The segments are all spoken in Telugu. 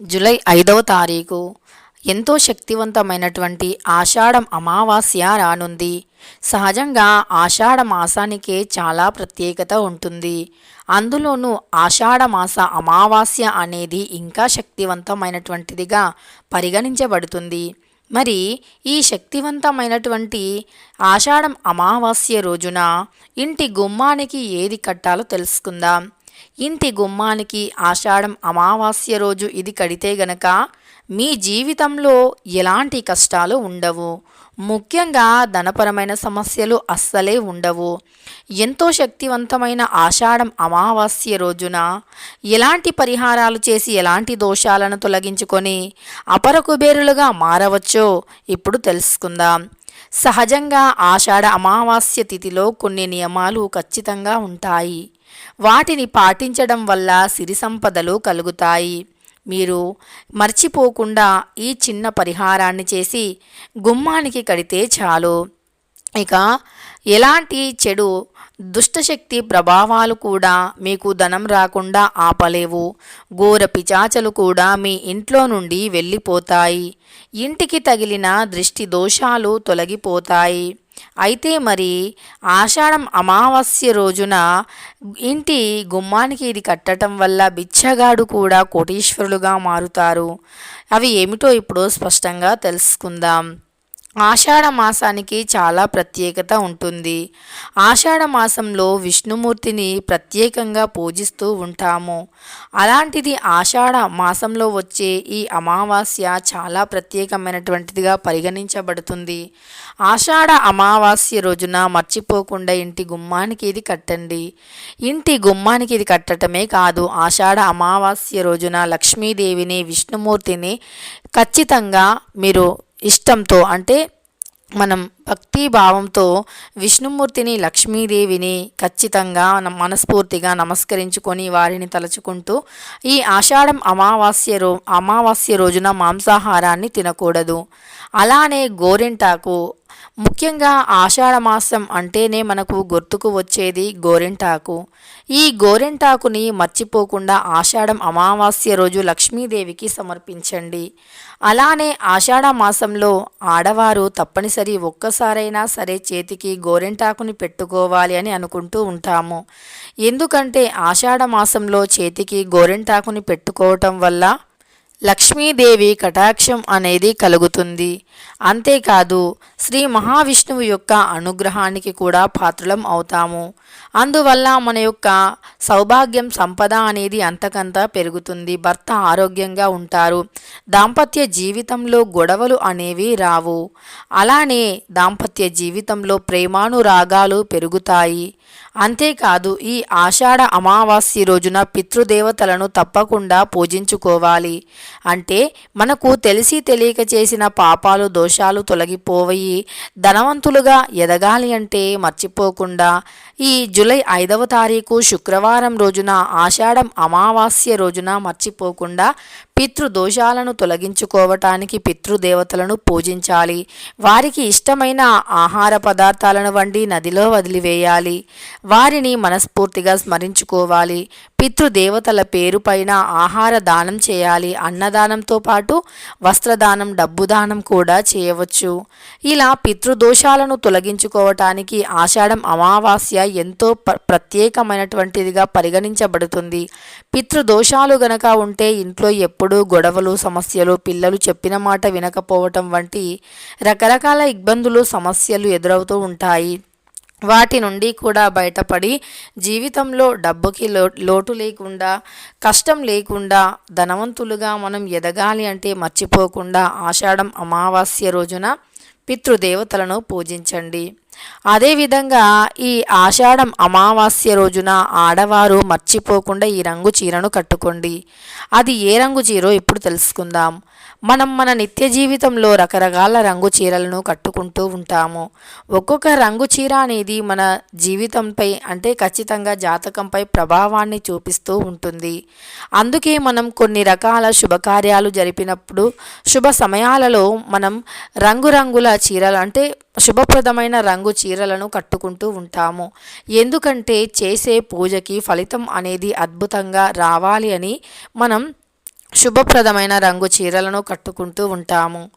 జూలై ఐదవ తారీఖు. ఎంతో శక్తివంతమైనటువంటి ఆషాఢం అమావాస్య రానుంది. సహజంగా ఆషాఢ మాసానికే చాలా ప్రత్యేకత ఉంటుంది. అందులోనూ ఆషాఢ మాస అమావాస్య అనేది ఇంకా శక్తివంతమైనటువంటిదిగా పరిగణించబడుతుంది. మరి ఈ శక్తివంతమైనటువంటి ఆషాఢం అమావాస్య రోజున ఇంటి గుమ్మానికి ఏది కట్టాలో తెలుసుకుందాం. ఇంటి గుమ్మానికి ఆషాఢం అమావాస్య రోజు ఇది కడితే గనక మీ జీవితంలో ఎలాంటి కష్టాలు ఉండవు. ముఖ్యంగా ధనపరమైన సమస్యలు అస్సలే ఉండవు. ఎంతో శక్తివంతమైన ఆషాఢం అమావాస్య రోజున ఎలాంటి పరిహారాలు చేసి ఎలాంటి దోషాలను తొలగించుకొని అపర కుబేరులుగా మారవచ్చో ఇప్పుడు తెలుసుకుందాం. సహజంగా ఆషాఢ అమావాస్య తిథిలో కొన్ని నియమాలు ఖచ్చితంగా ఉంటాయి. వాటిని పాటించడం వల్ల సిరి సంపదలు కలుగుతాయి. మీరు మర్చిపోకుండా ఈ చిన్న పరిహారాన్ని చేసి గుమ్మానికి కడితే చాలు. ఇక ఎలాంటి చెడు దుష్టశక్తి ప్రభావాలు కూడా మీకు ధనం రాకుండా ఆపలేవు. ఘోర పిచాచలు కూడా మీ ఇంట్లో నుండి వెళ్ళిపోతాయి. ఇంటికి తగిలిన దృష్టి దోషాలు తొలగిపోతాయి. అయితే మరి ఆషాఢం అమావాస్య రోజున ఇంటి గుమ్మానికి ఇది కట్టడం వల్ల బిచ్చగాడు కూడా కోటీశ్వరులుగా మారుతారు. అవి ఏమిటో ఇప్పుడు స్పష్టంగా తెలుసుకుందాం. ఆషాఢ మాసానికి చాలా ప్రత్యేకత ఉంటుంది. ఆషాఢ మాసంలో విష్ణుమూర్తిని ప్రత్యేకంగా పూజిస్తూ ఉంటాము. అలాంటిది ఆషాఢ మాసంలో వచ్చే ఈ అమావాస్య చాలా ప్రత్యేకమైనటువంటిదిగా పరిగణించబడుతుంది. ఆషాఢ అమావాస్య రోజున మర్చిపోకుండా ఇంటి గుమ్మానికి ఇది కట్టండి. ఇంటి గుమ్మానికి ఇది కట్టడమే కాదు ఆషాఢ అమావాస్య రోజున లక్ష్మీదేవిని విష్ణుమూర్తిని ఖచ్చితంగా మీరు ఇష్టంతో అంటే మనం భక్తి భావంతో విష్ణుమూర్తిని లక్ష్మీదేవిని ఖచ్చితంగా మనస్ఫూర్తిగా నమస్కరించుకొని వారిని తలుచుకుంటూ ఈ ఆషాఢం అమావాస్య రో అమావాస్య రోజున మాంసాహారాన్ని తినకూడదు. అలానే గోరింటాకు ముఖ్యంగా ఆషాఢ మాసం అంటేనే మనకు గుర్తుకు వచ్చేది గోరింటాకు. ఈ గోరింటాకుని మర్చిపోకుండా ఆషాఢం అమావాస్య రోజు లక్ష్మీదేవికి సమర్పించండి. అలానే ఆషాఢ మాసంలో ఆడవారు తప్పనిసరి ఒక్కసారైనా సరే చేతికి గోరింటాకుని పెట్టుకోవాలి అని అనుకుంటూ ఉంటాము. ఎందుకంటే ఆషాఢ మాసంలో చేతికి గోరింటాకుని పెట్టుకోవటం వల్ల లక్ష్మీదేవి కటాక్షం అనేది కలుగుతుంది. అంతేకాదు శ్రీ మహావిష్ణువు యొక్క అనుగ్రహానికి కూడా పాత్రలం అవుతాము. అందువల్ల మన యొక్క సౌభాగ్యం సంపద అనేది అంతకంత పెరుగుతుంది. భర్త ఆరోగ్యంగా ఉంటారు. దాంపత్య జీవితంలో గొడవలు అనేవి రావు. అలానే దాంపత్య జీవితంలో ప్రేమానురాగాలు పెరుగుతాయి. అంతేకాదు ఈ ఆషాఢ అమావాస్య రోజున పితృదేవతలను తప్పకుండా పూజించుకోవాలి. అంటే మనకు తెలిసి తెలియక చేసిన పాపాలు దోషాలు తొలగిపోయి ధనవంతులుగా ఎదగాలి అంటే మర్చిపోకుండా ఈ జూలై ఐదవ తారీఖు శుక్రవారం రోజున ఆషాఢం అమావాస్య రోజున మర్చిపోకుండా పితృదోషాలను తొలగించుకోవటానికి పితృదేవతలను పూజించాలి. వారికి ఇష్టమైన ఆహార పదార్థాలను వండి నదిలో వదిలివేయాలి. వారిని మనస్ఫూర్తిగా స్మరించుకోవాలి. పితృదేవతల పేరుపైన ఆహార దానం చేయాలి. అన్నదానంతో పాటు వస్త్రదానం డబ్బు దానం కూడా చేయవచ్చు. ఇలా పితృదోషాలను తొలగించుకోవటానికి ఆషాఢం అమావాస్య ఎంతో ప్రత్యేకమైనటువంటిదిగా పరిగణించబడుతుంది. పితృదోషాలు గనక ఉంటే ఇంట్లో ఎప్పుడూ గొడవలు సమస్యలు పిల్లలు చెప్పిన మాట వినకపోవటం వంటి రకరకాల ఇబ్బందులు సమస్యలు ఎదురవుతూ ఉంటాయి. వాటి నుండి కూడా బయటపడి జీవితంలో డబ్బుకి లో లోటు లేకుండా కష్టం లేకుండా ధనవంతులుగా మనం ఎదగాలి అంటే మర్చిపోకుండా ఆషాఢం అమావాస్య రోజున పితృదేవతలను పూజించండి. అదేవిధంగా ఈ ఆషాఢం అమావాస్య రోజున ఆడవారు మర్చిపోకుండా ఈ రంగు చీరను కట్టుకోండి. అది ఏ రంగు చీరో ఇప్పుడు తెలుసుకుందాం. మనం మన నిత్య జీవితంలో రకరకాల రంగు చీరలను కట్టుకుంటూ ఉంటాము. ఒక్కొక్క రంగు చీర అనేది మన జీవితంపై అంటే ఖచ్చితంగా జాతకంపై ప్రభావాన్ని చూపిస్తూ ఉంటుంది. అందుకే మనం కొన్ని రకాల శుభకార్యాలు జరిపినప్పుడు శుభ సమయాలలో మనం రంగురంగుల చీరలు అంటే శుభప్రదమైన రంగు చీరలను కట్టుకుంటూ ఉంటాము. ఎందుకంటే చేసే పూజకి ఫలితం అనేది అద్భుతంగా రావాలి అని మనం శుభప్రదమైన రంగు చీరలను కట్టుకుంటూ ఉంటాము.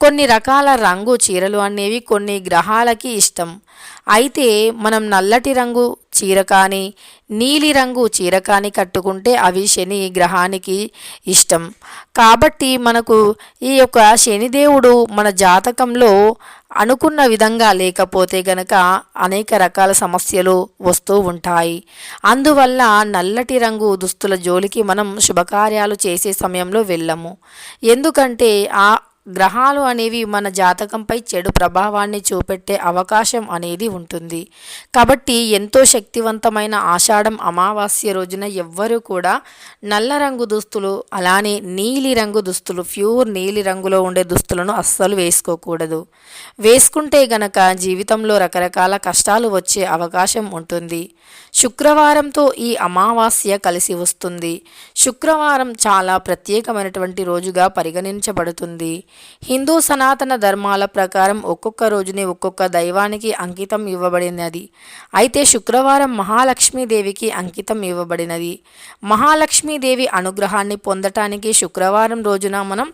కొన్ని రకాల రంగు చీరలు అనేవి కొన్ని గ్రహాలకి ఇష్టం. అయితే మనం నల్లటి రంగు చీర కానీ నీలిరంగు చీర కానీ కట్టుకుంటే అవి శని గ్రహానికి ఇష్టం. కాబట్టి మనకు ఈ యొక్క శనిదేవుడు మన జాతకంలో అనుకున్న విధంగా లేకపోతే గనక అనేక రకాల సమస్యలు వస్తూ ఉంటాయి. అందువల్ల నల్లటి రంగు దుస్తుల జోలికి మనం శుభకార్యాలు చేసే సమయంలో వెళ్ళము. ఎందుకంటే ఆ గ్రహాలు అనేవి మన జాతకంపై చెడు ప్రభావాన్ని చూపెట్టే అవకాశం అనేది ఉంటుంది. కాబట్టి ఎంతో శక్తివంతమైన ఆషాఢం అమావాస్య రోజున ఎవ్వరూ కూడా నల్ల రంగు దుస్తులు అలానే నీలి రంగు దుస్తులు ప్యూర్ నీలి రంగులో ఉండే దుస్తులను అస్సలు వేసుకోకూడదు. వేసుకుంటే గనక జీవితంలో రకరకాల కష్టాలు వచ్చే అవకాశం ఉంటుంది. శుక్రవారంతో ఈ అమావాస్య కలిసి వస్తుంది. శుక్రవారం చాలా ప్రత్యేకమైనటువంటి రోజుగా పరిగణించబడుతుంది. హిందూ సనాతన ధర్మాల ప్రకారం ఒక్కొక్క రోజుని ఒక్కొక్క దైవానికి అంకితం ఇవ్వబడినది. అయితే శుక్రవారం మహాలక్ష్మీదేవికి అంకితం ఇవ్వబడినది. మహాలక్ష్మీదేవి అనుగ్రహాన్ని పొందటానికి శుక్రవారం రోజున మనం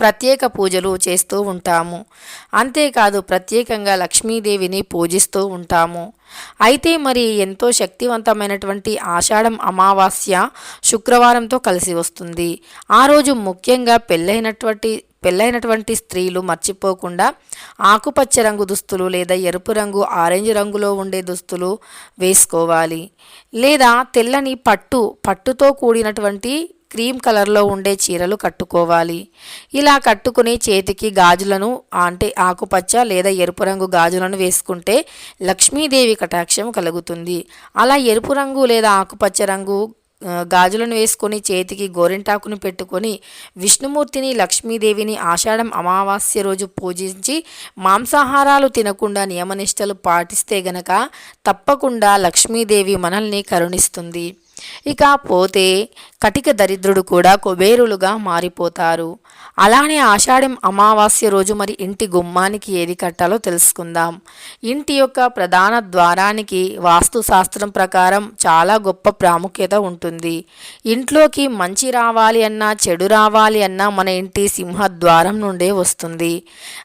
ప్రత్యేక పూజలు చేస్తూ ఉంటాము. అంతేకాదు ప్రత్యేకంగా లక్ష్మీదేవిని పూజిస్తూ ఉంటాము. అయితే మరి ఎంతో శక్తివంతమైనటువంటి ఆషాఢం అమావాస్య శుక్రవారంతో కలిసి వస్తుంది. ఆ రోజు ముఖ్యంగా పెళ్ళైనటువంటి పెళ్ళైనటువంటి స్త్రీలు మర్చిపోకుండా ఆకుపచ్చ రంగు దుస్తులు లేదా ఎరుపు రంగు ఆరెంజ్ రంగులో ఉండే దుస్తులు వేసుకోవాలి. లేదా తెల్లని పట్టు పట్టుతో కూడినటువంటి క్రీమ్ కలర్లో ఉండే చీరలు కట్టుకోవాలి. ఇలా కట్టుకుని చేతికి గాజులను అంటే ఆకుపచ్చ లేదా ఎరుపు రంగు గాజులను వేసుకుంటే లక్ష్మీదేవి కటాక్షం కలుగుతుంది. అలా ఎరుపు రంగు లేదా ఆకుపచ్చ రంగు గాజులను వేసుకొని చేతికి గోరింటాకుని పెట్టుకొని విష్ణుమూర్తిని లక్ష్మీదేవిని ఆషాఢం అమావాస్య రోజు పూజించి మాంసాహారాలు తినకుండా నియమనిష్టలు పాటిస్తే గనక తప్పకుండా లక్ష్మీదేవి మనల్ని కరుణిస్తుంది. ఇక పోతే కటిక దరిద్రుడు కూడా కుబేరులుగా మారిపోతారు. అలానే ఆషాఢం అమావాస్య రోజు మరి ఇంటి గుమ్మానికి ఏది కట్టాలో తెలుసుకుందాం. ఇంటి యొక్క ప్రధాన ద్వారానికి వాస్తు శాస్త్రం ప్రకారం చాలా గొప్ప ప్రాముఖ్యత ఉంటుంది. ఇంట్లోకి మంచి రావాలి అన్నా చెడు రావాలి అన్నా మన ఇంటి సింహద్వారం నుండే వస్తుంది.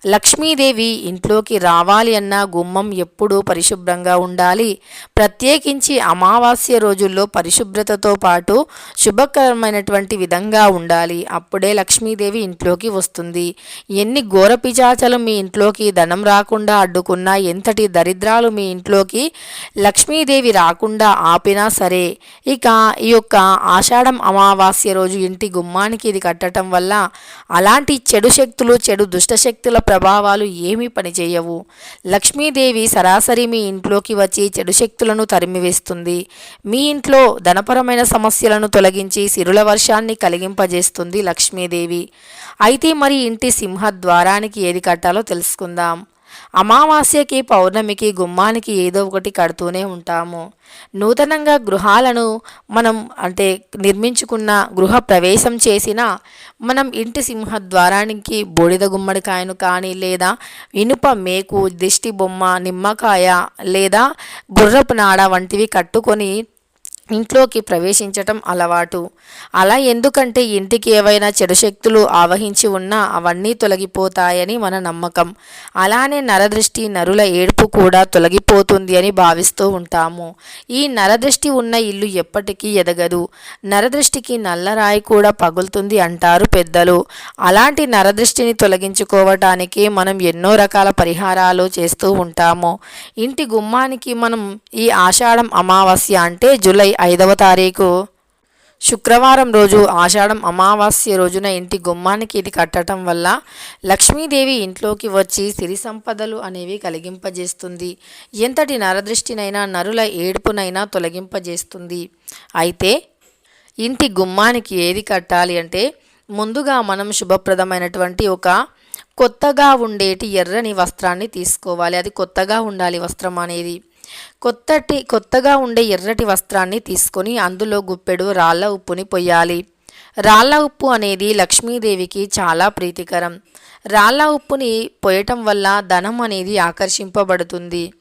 లక్ష్మీదేవి ఇంట్లోకి రావాలి అన్నా గుమ్మం ఎప్పుడూ పరిశుభ్రంగా ఉండాలి. ప్రత్యేకించి అమావాస్య రోజుల్లో పరిశుభ్రతతో పాటు శుభకరమైనటువంటి విధంగా ఉండాలి. అప్పుడే లక్ష్మీదేవి ఇంట్లోకి వస్తుంది. ఎన్ని ఘోర పిచాచలు మీ ఇంట్లోకి ధనం రాకుండా అడ్డుకున్నా ఎంతటి దరిద్రాలు మీ ఇంట్లోకి లక్ష్మీదేవి రాకుండా ఆపినా సరే ఇక ఈ యొక్క ఆషాఢం అమావాస్య రోజు ఇంటి గుమ్మానికి ఇది కట్టడం వల్ల అలాంటి చెడు శక్తులు చెడు దుష్ట శక్తుల ప్రభావాలు ఏమీ పనిచేయవు. లక్ష్మీదేవి సరాసరి మీ ఇంట్లోకి వచ్చి చెడు శక్తులను తరిమివేస్తుంది. మీ ఇంట్లో ధనపరమైన సమస్యలను తొలగించి సిరుల వర్షాన్ని కలిగింపజేస్తుంది లక్ష్మీదేవి. అయితే మరి ఇంటి సింహ ద్వారానికి ఏది కట్టాలో తెలుసుకుందాం. అమావాస్యకి పౌర్ణమికి గుమ్మానికి ఏదో ఒకటి కడుతూనే ఉంటాము. నూతనంగా గృహాలను మనం అంటే నిర్మించుకున్న గృహ ప్రవేశం చేసిన మనం ఇంటి సింహద్వారానికి బూడిద గుమ్మడికాయను కానీ లేదా ఇనుప మేకు దిష్టి బొమ్మ నిమ్మకాయ లేదా గుర్రపు నాడ వంటివి కట్టుకొని ఇంట్లోకి ప్రవేశించటం అలవాటు. అలా ఎందుకంటే ఇంటికి ఏవైనా చెడు శక్తులు ఆవహించి ఉన్నా అవన్నీ తొలగిపోతాయని మన నమ్మకం. అలానే నరదృష్టి నరుల ఏడుపు కూడా తొలగిపోతుంది అని భావిస్తూ ఉంటాము. ఈ నరదృష్టి ఉన్న ఇల్లు ఎప్పటికీ ఎదగదు. నరదృష్టికి నల్లరాయి కూడా పగులుతుంది అంటారు పెద్దలు. అలాంటి నరదృష్టిని తొలగించుకోవటానికి మనం ఎన్నో రకాల పరిహారాలు చేస్తూ ఉంటాము. ఇంటి గుమ్మానికి మనం ఈ ఆషాఢం అమావాస్య అంటే జూలై ఐదవ తారీఖు. శుక్రవారం రోజు ఆషాఢం అమావాస్య రోజున ఇంటి గుమ్మానికి ఇది కట్టడం వల్ల లక్ష్మీదేవి ఇంట్లోకి వచ్చి సిరి సంపదలు అనేవి కలిగింపజేస్తుంది. ఎంతటి నరదృష్టినైనా నరుల ఏడుపునైనా తొలగింపజేస్తుంది. అయితే ఇంటి గుమ్మానికి ఏది కట్టాలి అంటే ముందుగా మనం శుభప్రదమైనటువంటి ఒక కొత్తగా ఉండేటి ఎర్రని వస్త్రాన్ని తీసుకోవాలి. అది కొత్తగా ఉండాలి వస్త్రం అనేది. కొత్తటి కొత్తగా ఉండే ఎర్రటి వస్త్రాన్ని తీసుకొని అందులో గుప్పెడు రాళ్ళ ఉప్పుని పొయ్యాలి. రాళ్ళ ఉప్పు అనేది లక్ష్మీదేవికి చాలా ప్రీతికరం. రాళ్ళ ఉప్పుని పోయటం వల్ల ధనం అనేది ఆకర్షింపబడుతుంది.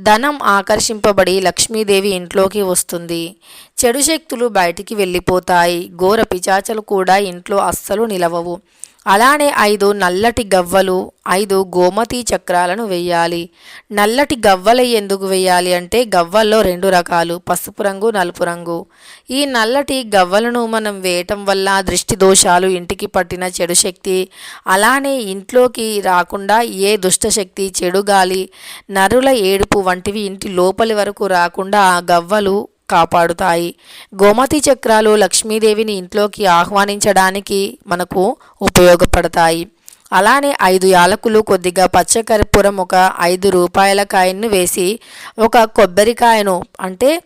ధనం ఆకర్షింపబడి లక్ష్మీదేవి ఇంట్లోకి వస్తుంది. చెడు శక్తులు బయటికి వెళ్ళిపోతాయి. ఘోర పిచాచలు కూడా ఇంట్లో అస్సలు నిలవవు. అలానే ఐదు నల్లటి గవ్వలు ఐదు గోమతి చక్రాలను వేయాలి నల్లటి గవ్వలు ఎందుకు వేయాలి అంటే గవ్వల్లో రెండు రకాలు పసుపు రంగు నలుపు రంగు. ఈ నల్లటి గవ్వలను మనం వేయటం వల్ల దృష్టి దోషాలు ఇంటికి పట్టిన చెడు శక్తి అలానే ఇంట్లోకి రాకుండా ఏ దుష్టశక్తి చెడు గాలి నరుల ఏడుపు వంటివి ఇంటి లోపలి వరకు రాకుండా ఆ గవ్వలు కాపాడుతాయి. గోమతి చక్రాలు లక్ష్మీదేవిని ఇంట్లోకి ఆహ్వానించడానికి మనకు ఉపయోగపడతాయి. అలానే ఐదు యాలకులు కొద్దిగా పచ్చకర్పూరం ఒక ఐదు రూపాయల కాయను వేసి ఒక కొబ్బరికాయను అంటే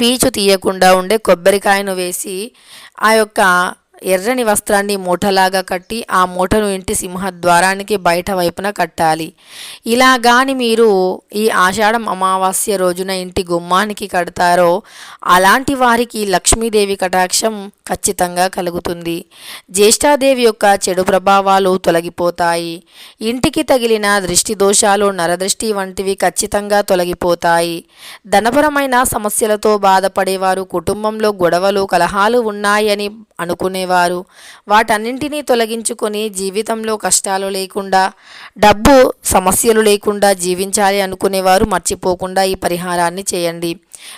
పీచు తీయకుండా ఉండే కొబ్బరికాయను వేసి ఆ యొక్క ఎర్రని వస్త్రాన్ని మూటలాగా కట్టి ఆ మూటను ఇంటి సింహద్వారానికి బయట వైపున కట్టాలి. ఇలా గాని మీరు ఈ ఆషాఢం అమావాస్య రోజున ఇంటి గుమ్మానికి కడతారో అలాంటి వారికి లక్ష్మీదేవి కటాక్షం ఖచ్చితంగా కలుగుతుంది. జ్యేష్ఠాదేవి యొక్క చెడు ప్రభావాలు తొలగిపోతాయి. ఇంటికి తగిలిన దృష్టి దోషాలు నరదృష్టి వంటివి ఖచ్చితంగా తొలగిపోతాయి. ధనపరమైన సమస్యలతో బాధపడేవారు కుటుంబంలో గొడవలు కలహాలు ఉన్నాయని అనుకునేవారు. వాటన్నింటినీ తొలగించుకొని జీవితంలో కష్టాలు లేకుండా డబ్బు సమస్యలు లేకుండా జీవించాలి అనుకునేవారు మర్చిపోకుండా ఈ పరిహారాన్ని చేయండి.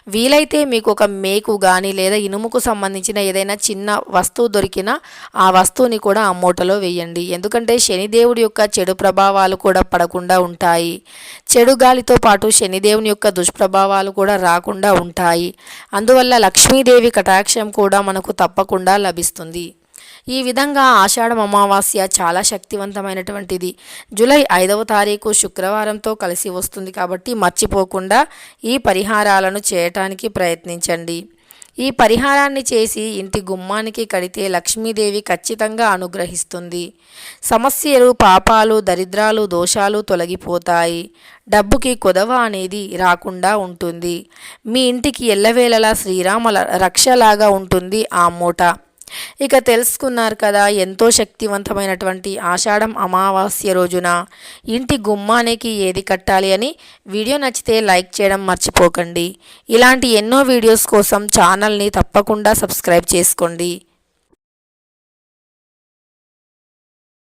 వీలైతే మీకు ఒక మేకు కానీ లేదా ఇనుముకు సంబంధించిన ఏదైనా చిన్న వస్తువు దొరికినా ఆ వస్తువుని కూడా ఆ మూటలో వేయండి. ఎందుకంటే శనిదేవుడి యొక్క చెడు ప్రభావాలు కూడా పడకుండా ఉంటాయి. చెడు గాలితో పాటు శనిదేవుని యొక్క దుష్ప్రభావాలు కూడా రాకుండా ఉంటాయి. అందువల్ల లక్ష్మీదేవి కటాక్షం కూడా మనకు తప్పకుండా లభిస్తుంది. ఈ విధంగా ఆషాఢం అమావాస్య చాలా శక్తివంతమైనటువంటిది. జూలై ఐదవ తారీఖు శుక్రవారంతో కలిసి వస్తుంది కాబట్టి మర్చిపోకుండా ఈ పరిహారాలను చేయటానికి ప్రయత్నించండి. ఈ పరిహారాన్ని చేసి ఇంటి గుమ్మానికి కడితే లక్ష్మీదేవి ఖచ్చితంగా అనుగ్రహిస్తుంది. సమస్యలు పాపాలు దరిద్రాలు దోషాలు తొలగిపోతాయి. డబ్బుకి కొదవ అనేది రాకుండా ఉంటుంది. మీ ఇంటికి ఎల్లవేళలా శ్రీరామ రక్షలాగా ఉంటుంది ఆ మూట. ఇక తెలుసుకున్నారు కదా ఎంతో శక్తివంతమైనటువంటి ఆషాఢం అమావాస్య రోజున ఇంటి గుమ్మానికి ఏది కట్టాలి అని వీడియో నచ్చితే లైక్ చేయడం మర్చిపోకండి. ఇలాంటి ఎన్నో వీడియోస్ కోసం ఛానల్ని తప్పకుండా సబ్స్క్రైబ్ చేసుకోండి.